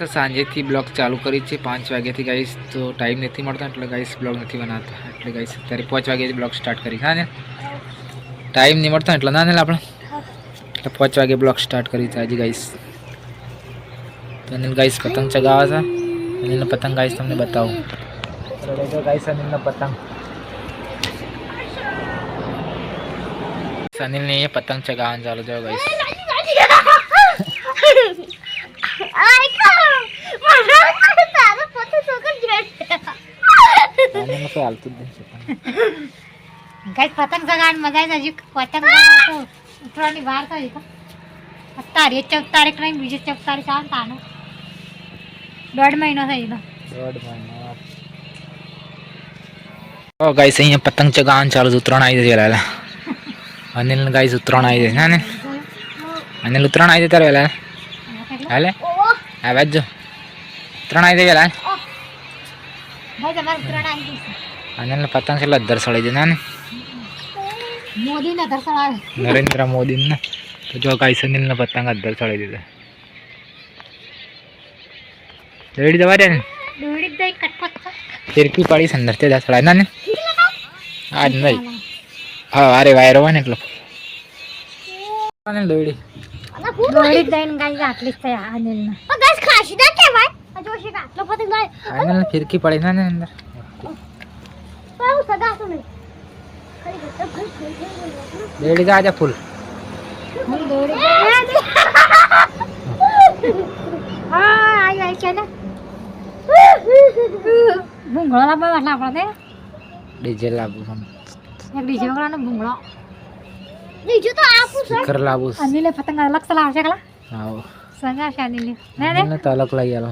તો સાંજેથી બ્લોગ ચાલુ કરી છે પાંચ વાગ્યાથી ગાઈશ તો ટાઈમ નથી મળતો એટલે ગાઈશ બ્લોગ નથી બનાવતા એટલે ગાઈશ અત્યારે પાંચ વાગ્યાથી બ્લોગ સ્ટાર્ટ કરી હા ને ટાઈમ નહીં મળતો એટલે ના ને આપણે એટલે પાંચ વાગે બ્લોગ સ્ટાર્ટ કરી છે આજે ગાઈશ તો અનિલ ગાઈશ પતંગ ચગાવે છે અનિલનો પતંગ ગાઈશ તમને બતાવું ગાઈશ અનિલનો પતંગ અનિલને એ પતંગ ચગાવવાનું ચાલુ થયો ગાઈશ અનિલને કોઈ હાલતું જ નહીં પતંગ ગાઈસ પતંગ ચગાવવાની મજા આવી હજી પતંગ ચગાવવા તો ઉતરવાની વાર તો હજી તો તારીખ ચૌદ તારીખ નહીં બીજી ચૌદ તારીખ આવે ને તાનો દોઢ મહિનો થઈ ગયો દોઢ મહિનો ઓ ગાઈસ અહીંયા પતંગ ચગાવવાનું ચાલુ છે ઉત્તરાયણ આવી જશે વહેલા અનિલ ને ગાઈસ ઉત્તરાયણ આવી જશે હા ને અનિલ ઉત્તરાયણ આવી જતા વહેલા હાલે આ બાજુ જો ઉત્તરાયણ આવી જાય વહેલા ભાઈ તમારે ઉત્તરાયણ આવી ગઈ છે. અનિલ ને પતંગ છે સળી જાય ને. મોદીને દર્શન આવે નરેન્દ્ર મોદી ને તો જો ગાઈસ અનિલ ને પતંગ અધર સળી દીધા. રેડી દવા દે ને. દોડી ફિરકી પડી છે અંદર તે દર્શાવે ના ને. આજ નહીં. હા અરે વાયરો હોય ને એટલો. અને દોડી દોડી દઈને ગાય આટલી જ થઈ અનિલને. ગાઈસ ખાસી ના કહેવાય. ફિરકી પડી ના ને અંદર હું દેડી જા આજા ફૂલ. હા આઈ આઈ છે ને ભૂંગળો લાવવા એટલે આપણે ડીજે લાવું છું. એક ડીજે વગરનો ભૂંગળો. બીજું તો આપું સ્પીકર લાવું છું. અનિલે પતંગ અલગ ચલાવશે કલા. આવો. સગાશે અનિલે. ને ને તો અલગ લઈ આલો.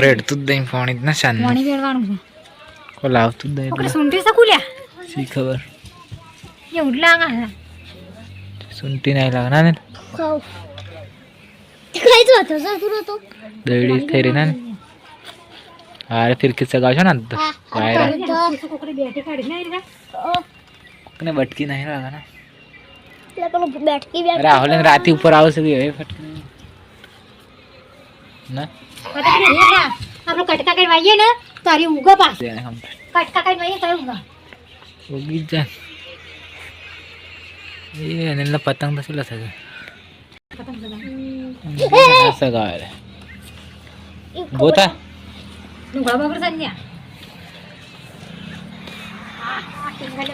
રેડતું જ નહીં પાણી જ ના શાન પાણી વેડવાનું છે કોઈ લાવતું જ નહીં ઓકે એટલે સુંટી શકું લ્યા શી ખબર એ ઉડલા આંગા છે સુંટી નહીં લાગે ના ને ખાવ કઈ તો હતો સતુરો તો દરડી થઈ રહી ના ને હારે ફિરકી સગાવશો ને તો વાયરા કોકડી બેઠી કાઢી નહીં રે કોકને બટકી નહીં લાગે ને એટલે પેલો બેઠકી રાહુલ ને રાતી ઉપર આવશે બી હવે ફટકી ना? हम लोग कटका करवाइए ना तो तारी उगा पास। कटका करवाइए तारी तो उगा। उगी जा। ये निल्ला पतंग दस लगा सगा पतंग लगा। सगा रे। बोता? नुगा बाबर संन्या टिंगले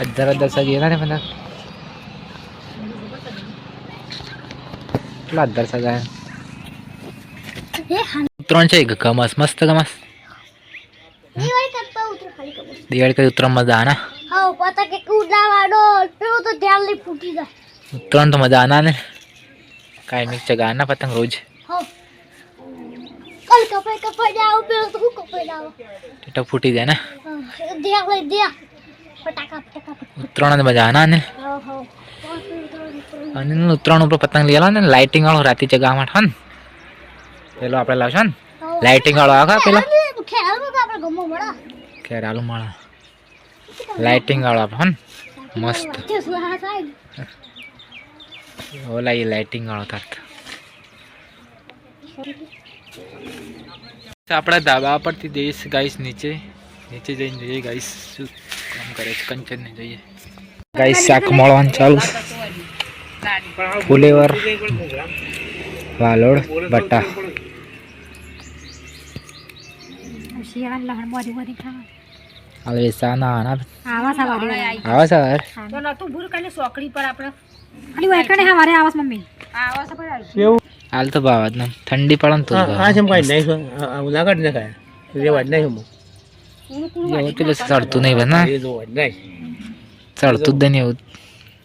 अदर अदर सगी ना ने मतलब કેટલા સગાય ઉત્તરાયણ છે ગમસ? મસ્ત ગમસ? દિવાળી કઈ ઉત્તરાયણ મજા આના હા પતા કે ઉડાવાડો પેલો તો ધ્યાન લઈ ફૂટી જાય. ઉત્તરાયણ તો મજા આના ને? કાંઈ મિક્સ ચગાના પતંગ રોજ. હા. કલ કપાઈ કપાઈ જાવ પેલો તો હું કપાઈ જાવ ટેટા ફૂટી જાય ને? ધ્યાન લઈ દે ફટાકા ફટાકા ઉત્તરાયણ મજા આના ને? હા હા. અને ઉત્તરાયણ ઉપર પતંગ લઈ ને લાઇટિંગ વાળો રાતે ચગાવવા માટે હો ને પેલો આપણે લાવશો ને લાઇટિંગ વાળો આખા પેલો. કે આલુ માળા. લાઇટિંગ વાળો આપણે હો ને મસ્ત ઓલા એ લાઇટિંગ વાળો તાર. આપણા ધાબા પરથી જઈશ ગાઈસ નીચે. નીચે જઈને જોઈએ ગાઈસ શું કામ કરે છે કંચનને જોઈએ. ગાઈસ શાક મળવાનું ચાલુ. ફુલેવર વાલોડ બટા શિયાળા લહણ બોરી બોરી ખાવા હવે સાના આના આવા સવારે આવે સર તો નતું ભૂલ કરીને સોકડી પર આપણે અલી વાયકણે હવારે આવાસ મમ્મી આવાસ પર હાલ તો ભાવ જ નહીં ઠંડી પડે ને તો જ ભાવે. આ જેમ કાંઈ નહીં લાગત ને કાંઈ રેવા જ નહીં હું એવું પેલું ચડતું નહીં બસ ના ચડતું જ નહીં એવું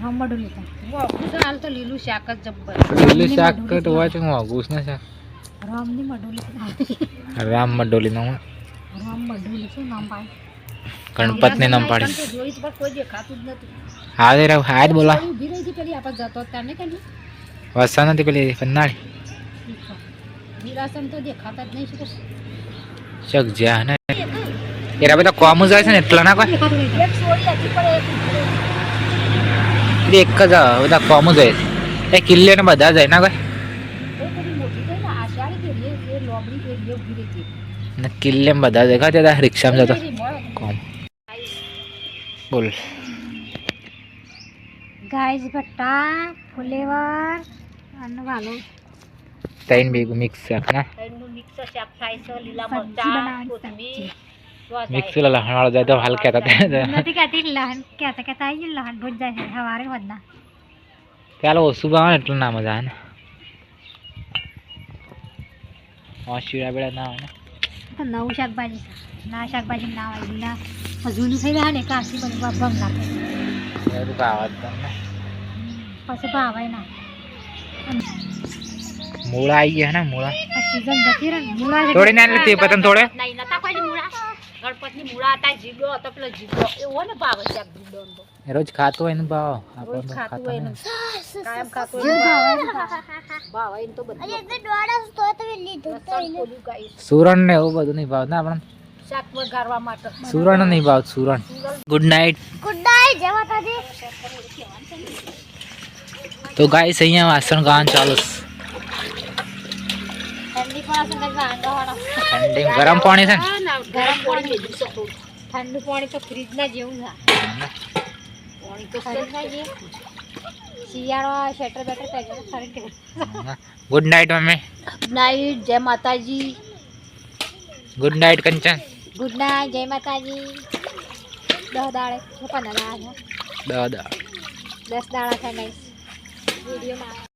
હમડું લીધા લીલું શાક જ જબ્બર લીલું શાક તો હોય છે મોઘું છે ને શાક રામની મડોલી રામ મડોલી નું રામ મડોલી શું નામ પાય ગણપતની નામ પાડી જોઈ પર કોઈ દેખાતું જ નતું હા રે હા જ બોલા ઊભી રહી હતી પેલી આપણે જતો ત્યાં ને કઈ વસા નથી પેલી પન્નાળી નિરાસન તો દેખાતા જ નહીં શું ચક જ્યાં ને એરા બધા કોમ જ હોય છે ને એટલા ના કોઈ દેખાતું નહીં એક સોડી હતી પણ એક એટલે એક જ બધા કોમ જ હોય છે એ કિલ્લે ને બધા જાય ના કોઈ કિલ્લે બધા જાય ખાતે હતા રિક્ષામાં જતો કોમ બોલ ગાઈસ ભટ્ટા ફુલેવર અને વાલો ત્રણ ભેગું મિક્સ શાક ના એનું મિક્સ શાક થાય છે લીલા મરચા કોથમીર આવે. વાળો જાય તો હાલ કહેતા હતા નથી કહેતી લહન કહેતા કહેતા આવી ગયું લહન ભૂજ જાય છે સવારે વધના ચાલો ઓછું ભાવે ને એટલું ના મજા આવે ને શીરા બેડા ના આવે ને તો નવું શાકભાજી છે ના શાકભાજી ના હોય લીલા જૂનું થઈ જાય ને કાશી બધી ભંગ નાખે બધું જ તમને. પછી ભાવાય ના મૂળા આવી ગયા ને મૂળા સીઝન જતી રહે ને મૂળા છે થોડી ના લીધી પતંગ થોડે નહીં નતા કોઈ મૂળા ગણપતની મૂળા હતા હતો પેલો જીગડો એવો ને ભાવે છે તો. રોજ ખાતો હોય ને ભાવ. રોજ ખાતું હોય. ને. કાયમ ખાતું હોય ભાવે એને તો બધું લીધું તો એને. સુરણ ને એવું બધું નહીં ભાવ. ના આપણે શાક વઘારવા માટે. સુરણ નહીં ભાવ સુરણ. ગુડ નાઈટ ગુડ નાઈટ જય માતાજી. તો ગાઈસ અહીંયા વાસણ ગાન ચાલુ છે. ઠંડી ગરમ પાણી છે ને? ગરમ પાણી. ઠંડુ પાણી તો ફ્રીજના જેવું છે. પાણી તો. ફ્રીજના જેવું શિયાળો સ્વેટર બેટર પહેરીને ફરી ગુડ નાઇટ મમ્મી. ગુડ નાઇટ જય માતાજી. Good night Kanchan. Good night જય માતાજી. દસ દાડે પંદર દસ દાડા થાય વિડીયોમાં